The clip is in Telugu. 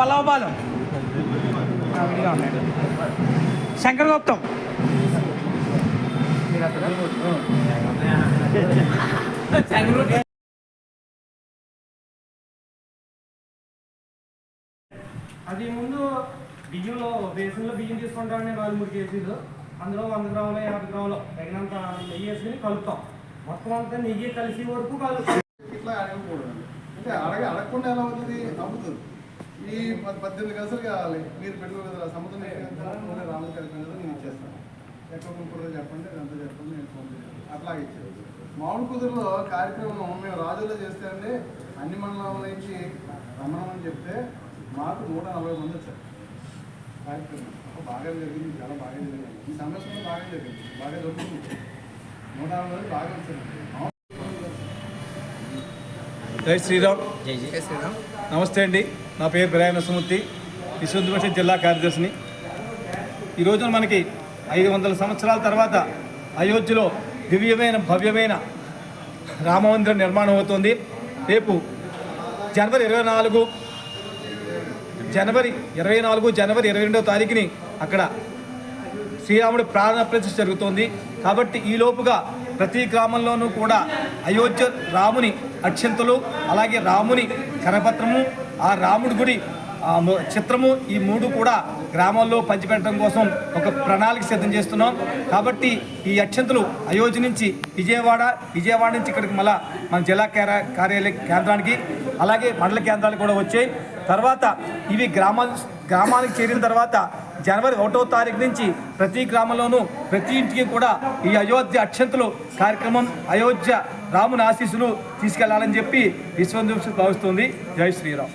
పల్లవ బాలం. విడిగా ఉన్నాయి శంకర్ గుప్తం. అది ముందు బియ్యంలో బేసిన్లో బియ్యం తీసుకుంటామని నాలుగు మూడు కేజీలు అందులో వంద గ్రాములు యాభై గ్రాములు. తగినంత నెయ్యి వేసుకుని కలుపుతాం. మొత్తం అంతా నెయ్యి కలిసి వరకు కలుపుతాం. ఇట్లా అడగకూడదు. అంటే అడగ అడగకుండా ఎలా అవుతుంది? అమ్ముతుంది ఈ పద్- పద్దెనిమిది గజలు కావాలి. మీరు పెట్టుకోరు కదా సముద్రం రాముడు కలిపిన నేను ఇచ్చేస్తాను. ఎక్కడ కొనుక్కుంటారో చెప్పండి ఎంత చెప్పండి నేను ఫోన్ అట్లాగే ఇచ్చారు మామిడి కుదురులో కార్యక్రమం మేము రాజుల్లో చేస్తే అండి అన్ని మండలాల నుంచి రమ్మణమని చెప్తే మాకు నూట నలభై మంది వచ్చారు. కార్యక్రమం. అప్పుడు బాగా జరిగింది చాలా బాగా జరిగింది. ఈ సంవత్సరం బాగా జరిగింది. బాగా జరుగుతుంది. నూట నలభై మంది బాగా వచ్చారు. జై శ్రీరామ్. నమస్తే అండి. నా పేరు ప్రయాణ సుమూర్తి విశ్వవిద్యాలయ జిల్లా కార్యదర్శిని. ఈరోజు మనకి ఐదు వందల సంవత్సరాల తర్వాత అయోధ్యలో దివ్యమైన భవ్యమైన రామమందిరం నిర్మాణం అవుతుంది. రేపు జనవరి ఇరవై నాలుగు జనవరి ఇరవై నాలుగు జనవరి ఇరవై రెండవ తారీఖుని అక్కడ శ్రీరాముడి ప్రాణ ప్రతిష్ఠ జరుగుతోంది. కాబట్టి ఈ లోపుగా ప్రతి గ్రామంలోనూ కూడా అయోధ్య రాముని అక్షంతలు అలాగే రాముని కరపత్రము ఆ రాముడి గుడి చిత్రము ఈ మూడు కూడా గ్రామాల్లో పంచిపెట్టడం కోసం ఒక ప్రణాళిక సిద్ధం చేస్తున్నాం. కాబట్టి ఈ అక్షంతలు అయోధ్య నుంచి విజయవాడ విజయవాడ నుంచి ఇక్కడికి మళ్ళా మన జిల్లా కార్యాలయ కేంద్రానికి అలాగే మండల కేంద్రాలు కూడా వచ్చాయి. తర్వాత ఇవి గ్రామా గ్రామానికి చేరిన తర్వాత జనవరి ఒకటో తారీఖు నుంచి ప్రతి గ్రామంలోనూ ప్రతి ఇంటికి కూడా ఈ అయోధ్య అక్షంతలు కార్యక్రమం అయోధ్య రాముని ఆశీస్సులు తీసుకెళ్ళాలని చెప్పి విశ్వం భావిస్తుంది. జై శ్రీరామ్.